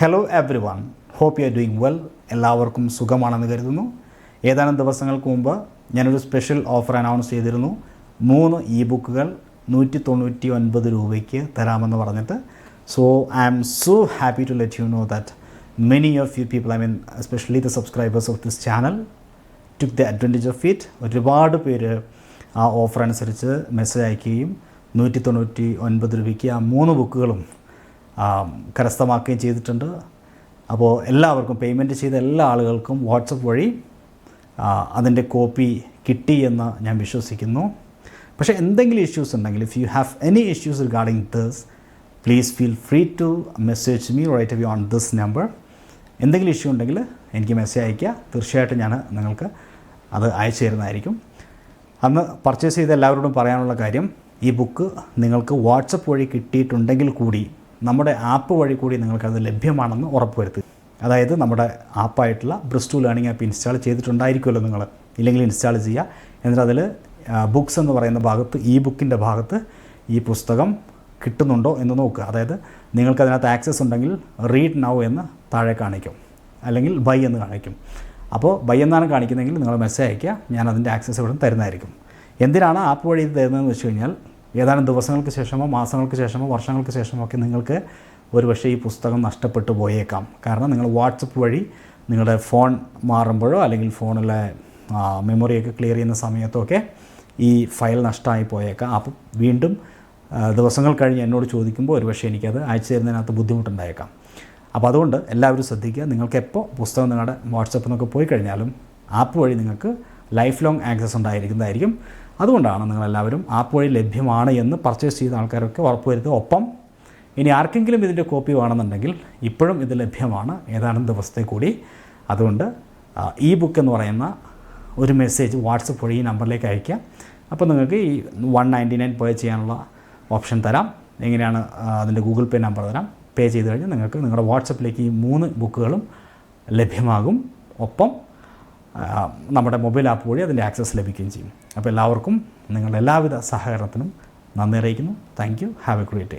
Hello everyone hope you are doing well എല്ലാവർക്കും സുഖമാണെന്ന് കരുതുന്നു. ഏതാനും ദിവസങ്ങൾക്ക് മുമ്പ് ഞാനൊരു സ്പെഷ്യൽ ഓഫർ അനൗൺസ് ചെയ്തിരുന്നു. മൂന്ന് ഇ ബുക്കുകൾ നൂറ്റി തൊണ്ണൂറ്റി ഒൻപത് രൂപയ്ക്ക് തരാമെന്ന് പറഞ്ഞിട്ട്. So I am so happy to let you know that many of you people I mean especially the subscribers of this channel took the advantage of it ഒരുപാട് പേര് ആ ഓഫർ അനുസരിച്ച് മെസ്സേജ് അയക്കുകയും നൂറ്റി തൊണ്ണൂറ്റി ഒൻപത് രൂപയ്ക്ക് ആ മൂന്ന് ബുക്കുകളും കരസ്ഥമാക്കുകയും ചെയ്തിട്ടുണ്ട്. അപ്പോൾ എല്ലാവർക്കും പേയ്മെന്റ് ചെയ്ത എല്ലാ ആളുകൾക്കും വാട്സപ്പ് വഴി അതിന്റെ കോപ്പി കിട്ടി എന്ന് ഞാൻ വിശ്വസിക്കുന്നു. പക്ഷേ എന്തെങ്കിലും ഇഷ്യൂസ് ഉണ്ടെങ്കിൽ if you have any issues regarding this please feel free to message me right we on this number എന്തെങ്കിലും ഇഷ്യൂ ഉണ്ടെങ്കിൽ എനിക്ക് മെസ്സേജ് അയയ്ക്കുക. തീർച്ചയായിട്ടും ഞാൻ നിങ്ങൾക്ക് അത് അയച്ചു തരുന്നതായിരിക്കും. അന്ന് പർച്ചേസ് ചെയ്ത എല്ലാവരോടും പറയാനുള്ള കാര്യം ഈ ബുക്ക് നിങ്ങൾക്ക് വാട്സപ്പ് വഴി കിട്ടിയിട്ടുണ്ടെങ്കിൽ കൂടി നമ്മുടെ ആപ്പ് വഴി കൂടി നിങ്ങൾക്കത് ലഭ്യമാണെന്ന് ഉറപ്പുവരുത്തുക. അതായത് നമ്മുടെ ആപ്പായിട്ടുള്ള ബ്രിസ്റ്റു ലേണിംഗ് ആപ്പ് ഇൻസ്റ്റാൾ ചെയ്തിട്ടുണ്ടായിരിക്കുമല്ലോ നിങ്ങൾ. ഇല്ലെങ്കിൽ ഇൻസ്റ്റാൾ ചെയ്യുക. എന്നിട്ട് അതിൽ ബുക്സ് എന്ന് പറയുന്ന ഭാഗത്ത് ഈ ബുക്കിന്റെ ഭാഗത്ത് ഈ പുസ്തകം കിട്ടുന്നുണ്ടോ എന്ന് നോക്കുക. അതായത് നിങ്ങൾക്ക് അതിനകത്ത് ആക്സസ് ഉണ്ടെങ്കിൽ റീഡ് നൗ എന്ന് താഴെ കാണിക്കും. അല്ലെങ്കിൽ ബൈ എന്ന് കാണിക്കും. അപ്പോൾ ബൈ എന്നാണ് കാണിക്കുന്നതെങ്കിൽ നിങ്ങൾ മെസ്സേജ് അയയ്ക്കുക. ഞാൻ അതിന്റെ ആക്സസ് ഇവിടെ തരുന്നതായിരിക്കും. എന്തിനാണ് ആപ്പ് വഴി ഇത് തരുന്നതെന്ന് വെച്ച് കഴിഞ്ഞാൽ ഏതാനും ദിവസങ്ങൾക്ക് ശേഷമോ മാസങ്ങൾക്ക് ശേഷമോ വർഷങ്ങൾക്ക് ശേഷമോ ഒക്കെ നിങ്ങൾക്ക് ഒരു പക്ഷേ ഈ പുസ്തകം നഷ്ടപ്പെട്ടു പോയേക്കാം. കാരണം നിങ്ങൾ വാട്സപ്പ് വഴി നിങ്ങളുടെ ഫോൺ മാറുമ്പോഴോ അല്ലെങ്കിൽ ഫോണിലെ മെമ്മറിയൊക്കെ ക്ലിയർ ചെയ്യുന്ന സമയത്തോ ഒക്കെ ഈ ഫയൽ നഷ്ടമായി പോയേക്കാം. അപ്പം വീണ്ടും ദിവസങ്ങൾ കഴിഞ്ഞ് എന്നോട് ചോദിക്കുമ്പോൾ ഒരുപക്ഷെ എനിക്കത് അയച്ചു തരുന്നതിനകത്ത് ബുദ്ധിമുട്ടുണ്ടായേക്കാം. അപ്പോൾ അതുകൊണ്ട് എല്ലാവരും ശ്രദ്ധിക്കുക. നിങ്ങൾക്ക് എപ്പോൾ പുസ്തകം നിങ്ങളുടെ വാട്സപ്പിൽ നിന്നൊക്കെ പോയി കഴിഞ്ഞാലും ആപ്പ് വഴി നിങ്ങൾക്ക് ലൈഫ് ലോങ് ആക്സസ് ഉണ്ടായിരിക്കുന്നതായിരിക്കും. അതുകൊണ്ടാണ് നിങ്ങളെല്ലാവരും ആപ്പ് വഴി ലഭ്യമാണ് എന്ന് പർച്ചേസ് ചെയ്ത ആൾക്കാരൊക്കെ ഉറപ്പുവരുത്തുക ഒപ്പം ഇനി ആർക്കെങ്കിലും ഇതിന്റെ കോപ്പി വേണമെന്നുണ്ടെങ്കിൽ ഇപ്പോഴും ഇത് ലഭ്യമാണ്. ഏതാനും ദിവസത്തെ കൂടി. അതുകൊണ്ട് ഇ ബുക്ക് എന്ന് പറയുന്ന ഒരു മെസ്സേജ് വാട്സപ്പ് വഴി ഈ നമ്പറിലേക്ക് അയയ്ക്കുക. അപ്പോൾ നിങ്ങൾക്ക് ഈ വൺ നയന്റി നയൻ പേ ചെയ്യാനുള്ള ഓപ്ഷൻ തരാം. എങ്ങനെയാണ് അതിന്റെ ഗൂഗിൾ പേ നമ്പർ തരാം. പേ ചെയ്ത് കഴിഞ്ഞാൽ നിങ്ങൾക്ക് നിങ്ങളുടെ വാട്സപ്പിലേക്ക് ഈ മൂന്ന് ബുക്കുകളും ലഭ്യമാകും. ഒപ്പം നമ്മുടെ മൊബൈൽ ആപ്പ് വഴി അതിന്റെ ആക്സസ് ലഭിക്കുകയും ചെയ്യും. അപ്പോൾ എല്ലാവർക്കും നിങ്ങളുടെ എല്ലാവിധ സഹകരണത്തിനും നന്ദി അറിയിക്കുന്നു. Thank you. Have a great day.